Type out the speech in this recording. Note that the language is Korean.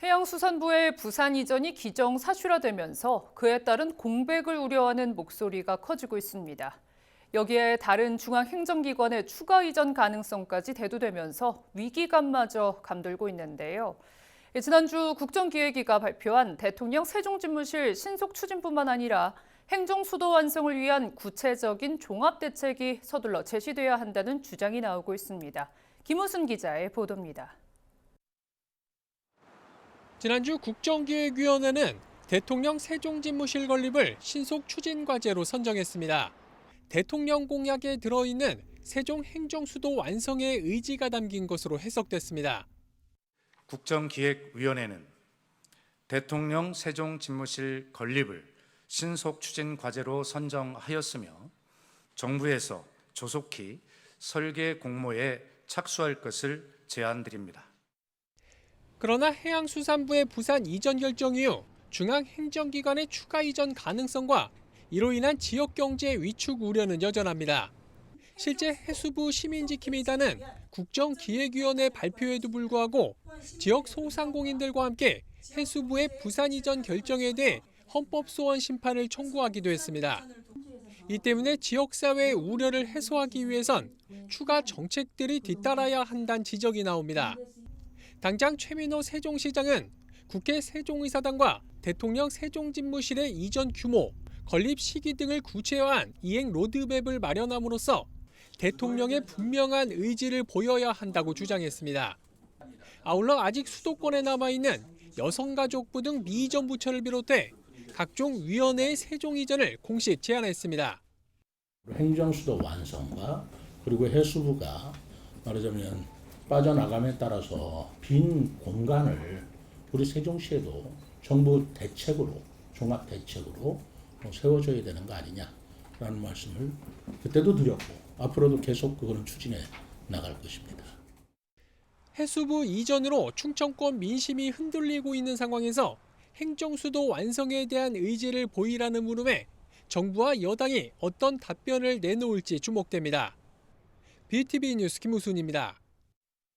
해양수산부의 부산 이전이 기정 사실화되면서 그에 따른 공백을 우려하는 목소리가 커지고 있습니다. 여기에 다른 중앙행정기관의 추가 이전 가능성까지 대두되면서 위기감마저 감돌고 있는데요. 예, 지난주 국정기획위가 발표한 대통령 세종집무실 신속 추진뿐만 아니라 행정 수도 완성을 위한 구체적인 종합 대책이 서둘러 제시돼야 한다는 주장이 나오고 있습니다. 김우순 기자의 보도입니다. 지난주 국정기획위원회는 대통령 세종집무실 건립을 신속 추진 과제로 선정했습니다. 대통령 공약에 들어있는 세종 행정수도 완성의 의지가 담긴 것으로 해석됐습니다. 국정기획위원회는 대통령 세종 집무실 건립을 신속 추진 과제로 선정하였으며 정부에서 조속히 설계 공모에 착수할 것을 제안드립니다. 그러나 해양수산부의 부산 이전 결정 이후 중앙행정기관의 추가 이전 가능성과 이로 인한 지역 경제 위축 우려는 여전합니다. 실제 해수부 시민지킴이단은 국정기획위원회 발표에도 불구하고 지역 소상공인들과 함께 해수부의 부산 이전 결정에 대해 헌법소원 심판을 청구하기도 했습니다. 이 때문에 지역사회의 우려를 해소하기 위해선 추가 정책들이 뒤따라야 한다는 지적이 나옵니다. 당장 최민호 세종시장은 국회 세종의사당과 대통령 세종집무실의 이전 규모, 건립 시기 등을 구체화한 이행 로드맵을 마련함으로써 대통령의 분명한 의지를 보여야 한다고 주장했습니다. 아울러 아직 수도권에 남아있는 여성가족부 등 미이전 부처를 비롯해 각종 위원회의 세종 이전을 공식 제안했습니다. 행정수도 완성과 그리고 해수부가 말하자면 빠져나감에 따라서 빈 공간을 우리 세종시에도 정부 대책으로 종합 대책으로 세워줘야 되는 거 아니냐라는 말씀을 그때도 드렸고 앞으로도 계속 그거는 추진해 나갈 것입니다. 해수부 이전으로 충청권 민심이 흔들리고 있는 상황에서 행정수도 완성에 대한 의지를 보이라는 물음에 정부와 여당이 어떤 답변을 내놓을지 주목됩니다. BTV 뉴스 김우순입니다.